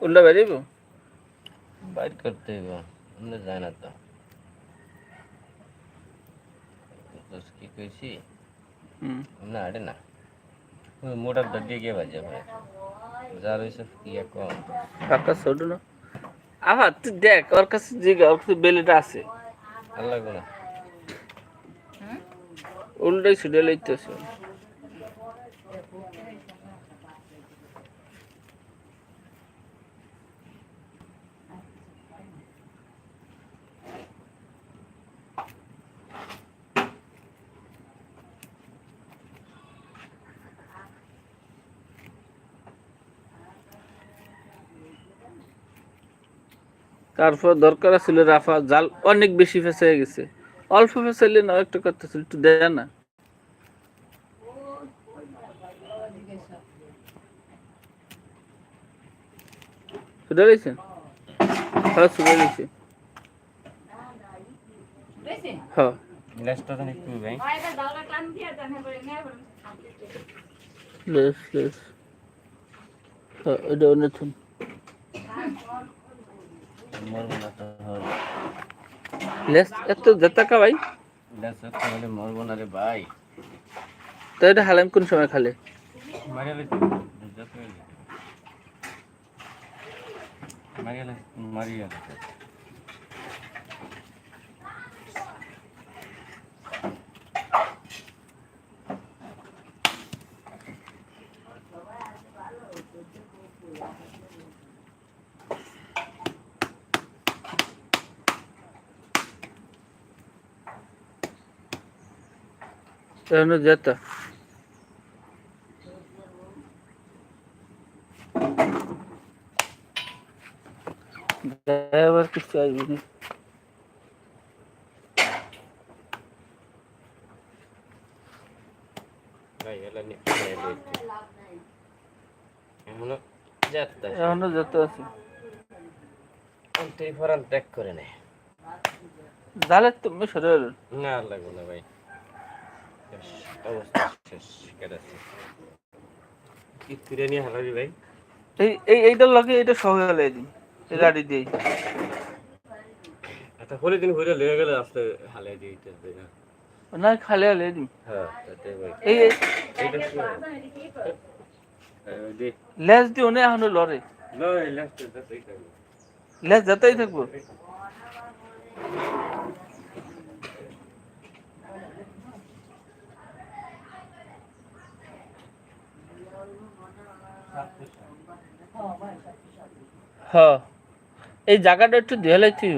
உள்ள வெளியே বাইর করতে হইব আমরা যায় না তো তো কি কইছি হুম না আরে না ওই মোটার দড়িয়ে গিয়ে বাজে ভাই যার হয়েছে কি কম কাকা ছোট না আবার তুই দেখ ওর কাছে জিগা ওর কাছে বেলেটা আছে আল্লাহ গুনা উল্টাই ছুটে লইতেছে তারপর দরকার ছিল রাফা জাল অনেক বেশি ফেসে গেছে। অল্প ফেসাইলে না একটা কথা ছিল একটু দেয় না। ছুটে গেছে হ্যাঁ ছুটে গেছে হ্যাঁ লেস হ্যাঁ এটা অনেক মরবো না তো হলে লেস এত জেতাকা ভাই? গ্লাস হলে মরবো না রে ভাই। তো এটা হালাম কোন সময় খালে? মারিয়া লে যত কিছু আসবে না ভাই এমন যাত্তা এখনও যেতে আছে তুই ফরান ত্যাগ করে নে জালে তুমি সরে না লাগবে না ভাই শেষ, অবস্থা শেষ কেটেছে কি ফিরে নিয়ে হালাবি ভাই এই এই এইটার লগে এটা সহ গেলে দিন এই গাড়ি দিয়ে। একটা হলে দিন ঘুরে লেগে গেলে আসতে হালে দিতে হবে না না খালে হলে দিন। হ্যাঁ তাতে ভাই এই এই। এইটা কি দে লেজ দিও না এখনও লড়ে। লেজ যেতেই থাকব। হ্যাঁ এই জায়গাটা একটু দিয়ে লাইছি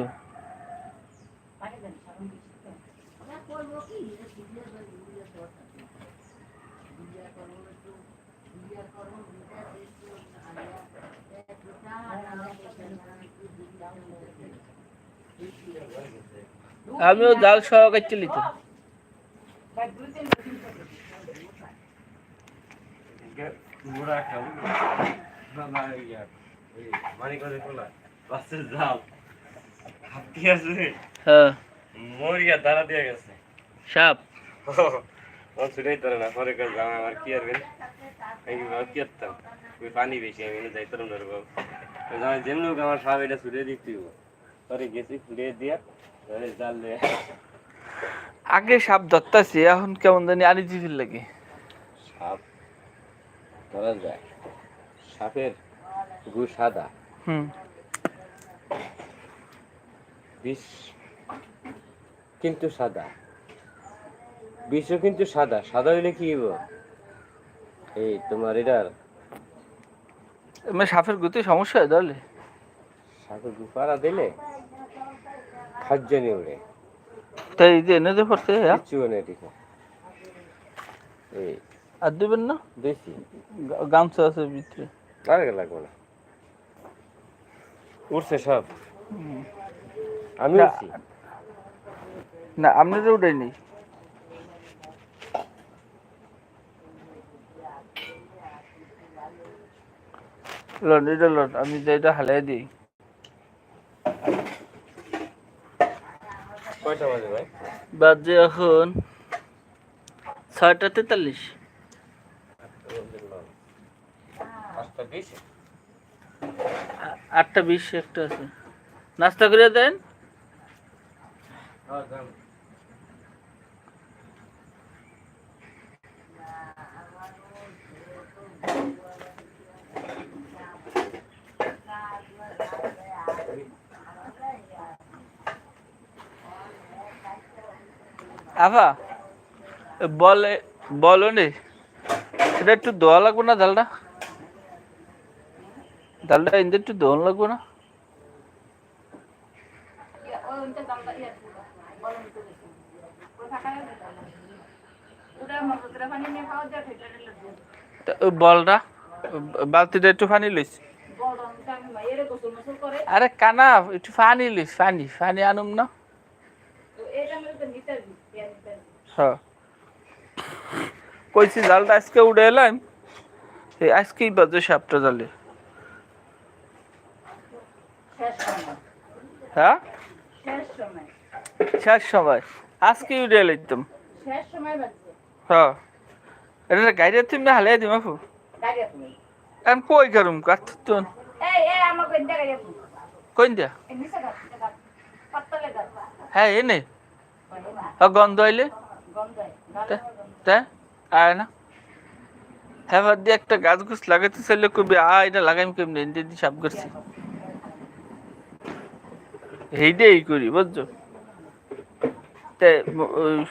আমিও জাল সহকার লিতাম মুড়া খাব মানি করে খোলা বাসের জাল। হাতি আছে। হ্যাঁ। মরিয়া দাঁড়া দিয়ে গেছে। সাপ। ও ছুটাই তোর না পরে কাজ জামা আমার কি আর বেন? আমি কি করতাম ওই পানি বেশি আমি এনে যাইতাম না রে বাবু জামা যেমন হোক আমার সব এটা ছুটে দিতে পরে গেছি দিয়া ধরে জাল দিয়ে। আগে সাপ ধরতাছি এখন কেমন জানি আনি জিভির লাগে সাপ ধরা যায়। সাপের গু সাদা। বিষ কিন্তু সাদা। বিষও কিন্তু সাদা। সাদা হইলে কি হইব? এই তোমার এটার সাপের গতি সমস্যা হয় তাহলে? সাপের গুফারা দিলে খাজ্জানি উড়ে তাই এই যে এনে যে পড়ছে হ্যাঁ? নেই ঠিক এই আর দিবেন না? গা- গামছা আছে ভিতরে। আর লাগবে না। উঠছে সব। আমি না। উঠছি না আপনারও উঠাই নেই লন এটা লন আমি যে এটা হালাই দিই। কয়টা বাজে ভাই? বাজে এখন ছয়টা তেতাল্লিশ। পাঁচটা আ- আটটা বিশ, একটা আছে। নাস্তা করে দেন। আফা, বলে, বলো নে এটা একটু দোয়া লাগবে না ডালটা ডালটা এনে একটু দোয়া লাগবে না? বলটা বালতিটা একটু পানি লইস। আরে কানা, একটু পানি লইস পানি পানি আনুম না। হ্যাঁ। কইছি জালটা আজকে উড়ে এলাম। আজকেই বাজে সাপটা জালে। হ্যাঁ শেষ সময়। আজকেই উড়ে এলাইতাম হ্যাঁ। এটা গাড়ি তুমি হালাই দিম আপু। এখন কই করুম কাঠ তো কইন দিয়া হ্যাঁ এনে। হ্যাঁ গন্ধ আইলে? তা আয় না। হ্যাঁ বাদ দিয়ে একটা গাছ গুছ লাগাতে চাইলে কবি আ এটা লাগাইম কেমনি? দিয়ে সাপ করছি। এইটাই করি, বুঝছ? তে, ম-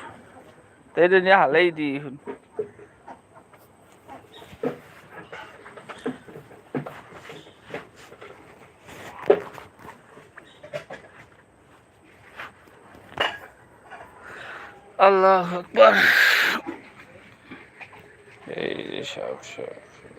তে এটা নিয়ে হালাই দিই এখন। আল্লাহ আকবার। এই সব সব।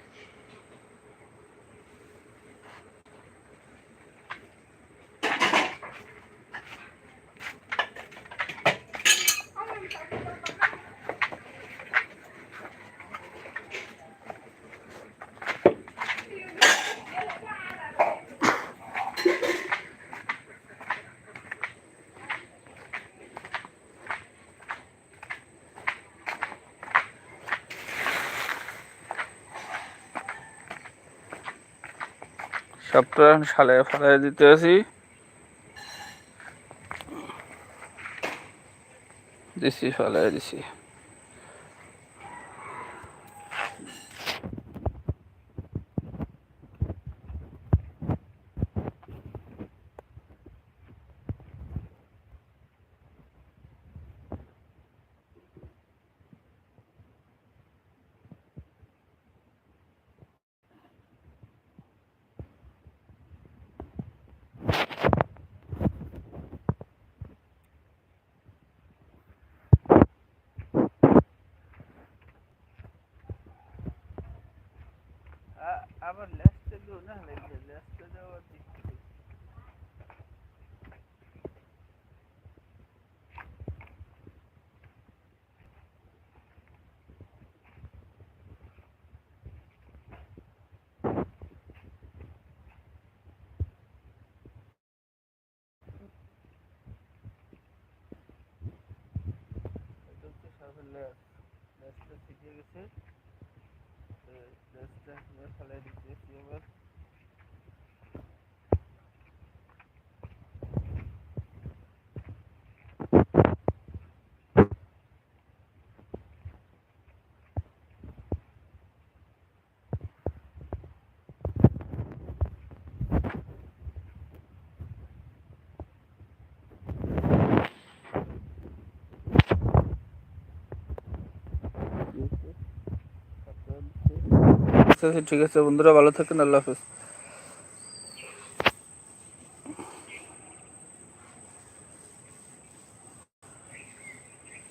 সবটা সালে ফালাই দিতে আছি দিছি ফালাই দিছি লেসটা দিও না লেসটা দেওয়া লেসটা শিখে গেছে লেসটা ফেলাই দিতেছি আবার ঠিক আছে। বন্ধুরা ভালো থাকেন আল্লাহ হাফেজ।